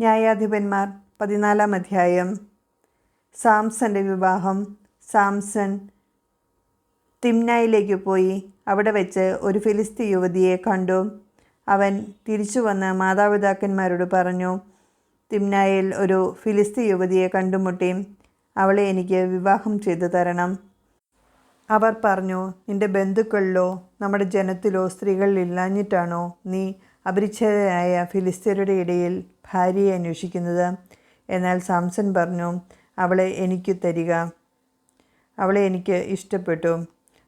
ന്യായാധിപന്മാർ പതിനാലാം അധ്യായം. സാംസന്റെ വിവാഹം. സാംസൺ തിംനായിലേക്ക് പോയി. അവിടെ വെച്ച് ഒരു ഫിലിസ്തീ യുവതിയെ കണ്ടു. അവൻ തിരിച്ചു വന്ന് മാതാപിതാക്കന്മാരോട് പറഞ്ഞു തിംനായിൽ ഒരു ഫിലിസ്തീ യുവതിയെ കണ്ടുമുട്ടി. അവളെ എനിക്ക് വിവാഹം ചെയ്തു തരണം. അവർ പറഞ്ഞു നിന്റെ ബന്ധുക്കളിലോ നമ്മുടെ ജനത്തിലോ സ്ത്രീകളിൽ ഇല്ലാഞ്ഞിട്ടാണോ നീ അപരിച്ഛേദയായ ഫിലിസ്തീനരുടെ ഇടയിൽ ഭാര്യയെ അന്വേഷിക്കുന്നത്. എന്നാൽ സാംസൺ പറഞ്ഞു അവളെ എനിക്ക് തരിക. അവളെ എനിക്ക് ഇഷ്ടപ്പെട്ടു.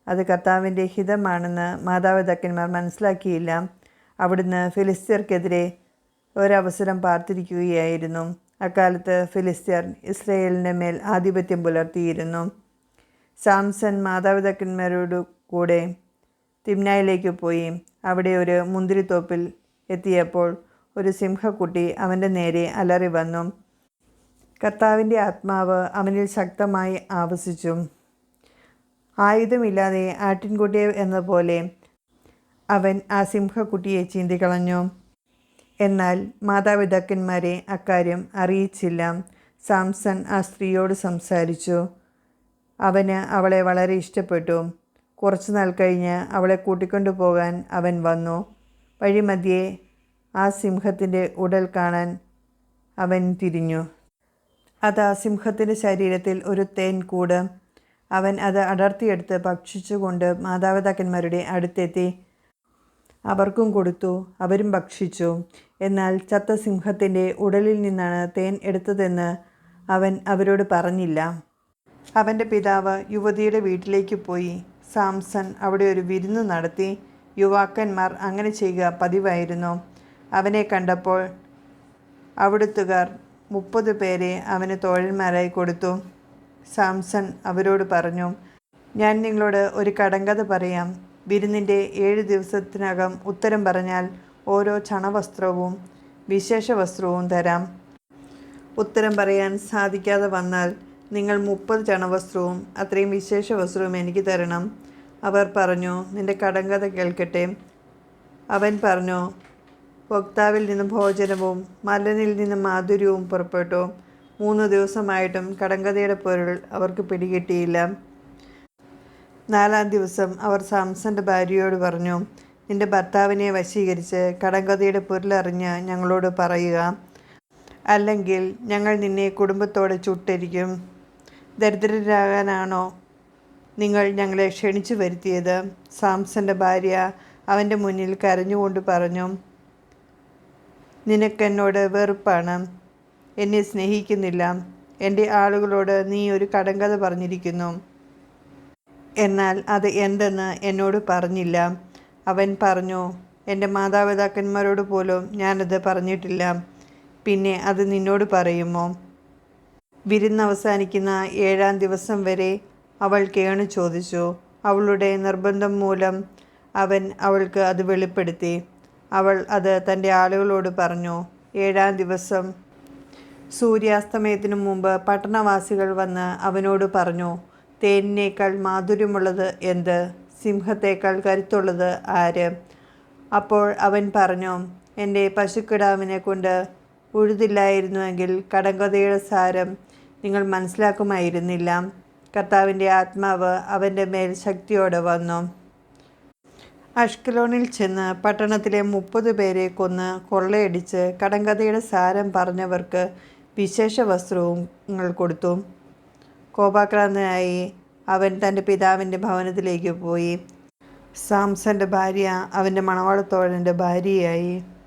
അത് കർത്താവിന്റെ ഹിതമാണെന്ന് മാതാപിതാക്കന്മാർ മനസ്സിലാക്കിയില്ല. അവിടുന്ന് ഫിലിസ്തീർക്കെതിരെ ഒരവസരം പാർത്തിരിക്കുകയായിരുന്നു. അക്കാലത്ത് ഫിലിസ്തീർ ഇസ്രയേലിന്റെ മേൽ ആധിപത്യം പുലർത്തിയിരുന്നു. സാംസൺ മാതാപിതാക്കന്മാരോട് കൂടെ തിമ്നായിലേക്ക് പോയി. അവിടെ ഒരു മുന്തിരിത്തോപ്പിൽ എത്തിയപ്പോൾ ഒരു സിംഹക്കുട്ടി അവന്റെ നേരെ അലറി വന്നു. കർത്താവിന്റെ ആത്മാവ് അവനിൽ ശക്തമായി ആവസിച്ചു ആയുധമില്ലാതെ ആട്ടിൻകുട്ടിയെ എന്നപോലെ അവൻ ആ സിംഹക്കുട്ടിയെ ചീന്തിക്കളഞ്ഞു. എന്നാൽ മാതാപിതാക്കന്മാരെ അക്കാര്യം അറിയിച്ചില്ല. സാംസൺ ആ സ്ത്രീയോട് സംസാരിച്ചു. അവന് അവളെ വളരെ ഇഷ്ടപ്പെട്ടു. കുറച്ചു നാൾ കഴിഞ്ഞ് അവളെ കൂട്ടിക്കൊണ്ടു പോകാൻ അവൻ വന്നു. വഴിമധ്യേ ആ സിംഹത്തിന്റെ ഉടൽ കാണാൻ അവൻ തിരിഞ്ഞു. അത് ആ സിംഹത്തിന്റെ ശരീരത്തിൽ ഒരു തേൻ കൂട്. അവൻ അത് അടർത്തിയെടുത്ത് ഭക്ഷിച്ചുകൊണ്ട് മാതാപിതാക്കന്മാരുടെ അടുത്തെത്തി. അവർക്കും കൊടുത്തു അവരും ഭക്ഷിച്ചു. എന്നാൽ ചത്ത സിംഹത്തിന്റെ ഉടലിൽ നിന്നാണ് തേൻ എടുത്തതെന്ന് അവൻ അവരോട് പറഞ്ഞില്ല. അവന്റെ പിതാവ് യുവതിയുടെ വീട്ടിലേക്ക് പോയി. സാംസൺ അവിടെ ഒരു വിരുന്ന് നടത്തി. യുവാക്കന്മാർ അങ്ങനെ ചെയ്യുക പതിവായിരുന്നു. അവനെ കണ്ടപ്പോൾ അവിടുത്തുകാർ മുപ്പത് പേരെ അവന് തോഴന്മാരായി കൊടുത്തു. സാംസൺ അവരോട് പറഞ്ഞു ഞാൻ നിങ്ങളോട് ഒരു കടങ്കഥ പറയാം. വിരുന്നിന്റെ ഏഴ് ദിവസത്തിനകം ഉത്തരം പറഞ്ഞാൽ ഓരോ ചണവസ്ത്രവും വിശേഷ വസ്ത്രവും തരാം. ഉത്തരം പറയാൻ സാധിക്കാതെ വന്നാൽ നിങ്ങൾ മുപ്പത് ചണവസ്ത്രവും അത്രയും വിശേഷ വസ്ത്രവും എനിക്ക് തരണം. അവർ പറഞ്ഞു നിന്റെ കടങ്കഥ കേൾക്കട്ടെ. അവൻ പറഞ്ഞു വക്താവിൽ നിന്ന് ഭോജനവും മലനിൽ നിന്ന് മാധുര്യവും പുറപ്പെട്ടു. മൂന്ന് ദിവസമായിട്ടും കടങ്കഥയുടെ പൊരുൾ അവർക്ക് പിടികിട്ടിയില്ല. നാലാം ദിവസം അവർ സാംസന്റെ ഭാര്യയോട് പറഞ്ഞു നിന്റെ ഭർത്താവിനെ വശീകരിച്ച് കടങ്കഥയുടെ പൊരുളറിഞ്ഞ് ഞങ്ങളോട് പറയുക. അല്ലെങ്കിൽ ഞങ്ങൾ നിന്നെ കുടുംബത്തോടെ ചുട്ടരിക്കും. ദരിദ്രരാകാനാണോ നിങ്ങൾ ഞങ്ങളെ ക്ഷണിച്ചു വരുത്തിയത്? സാംസന്റെ ഭാര്യ അവന്റെ മുന്നിൽ കരഞ്ഞുകൊണ്ട് പറഞ്ഞു നിനക്കെന്നോട് വെറുപ്പാണ്. എന്നെ സ്നേഹിക്കുന്നില്ല. എന്റെ ആളുകളോട് നീ ഒരു കടങ്കഥ പറഞ്ഞിരിക്കുന്നു. എന്നാൽ അത് എന്തെന്ന് എന്നോട് പറഞ്ഞില്ല. അവൻ പറഞ്ഞു എന്റെ മാതാപിതാക്കന്മാരോട് പോലും ഞാനത് പറഞ്ഞിട്ടില്ല. പിന്നെ അത് നിന്നോട് പറയുമോ? വിരുന്ന് അവസാനിക്കുന്ന ഏഴാം ദിവസം വരെ അവൾ കേണു ചോദിച്ചു. അവളുടെ നിർബന്ധം മൂലം അവൻ അവൾക്ക് അത് വെളിപ്പെടുത്തി. അവൾ അത് തന്റെ ആളുകളോട് പറഞ്ഞു. ഏഴാം ദിവസം സൂര്യാസ്തമയത്തിനു മുമ്പ് പട്ടണവാസികൾ വന്ന് അവനോട് പറഞ്ഞു തേനിനേക്കാൾ മാധുര്യമുള്ളത് എന്ത്? സിംഹത്തേക്കാൾ കരുത്തുള്ളത് ആര്? അപ്പോൾ അവൻ പറഞ്ഞു എന്റെ പശുക്കിടാവിനെ കൊണ്ട് ഉഴുതില്ലായിരുന്നുവെങ്കിൽ കടങ്കഥയുടെ സാരം നിങ്ങൾ മനസ്സിലാക്കുമായിരുന്നില്ല. കർത്താവിന്റെ ആത്മാവ് അവന്റെ മേൽ ശക്തിയോടെ വന്നു. അഷ്കലോണിൽ ചെന്ന് പട്ടണത്തിലെ മുപ്പത് പേരെ കൊന്ന് കൊള്ളയടിച്ച് കടങ്കഥയുടെ സാരം പറഞ്ഞവർക്ക് വിശേഷ വസ്ത്രങ്ങൾ കൊടുത്തു. കോപാക്രാന്തനായി അവൻ തന്റെ പിതാവിന്റെ ഭവനത്തിലേക്ക് പോയി. സാംസന്റെ ഭാര്യ അവന്റെ മണവാളത്തോഴന്റെ ഭാര്യയായി.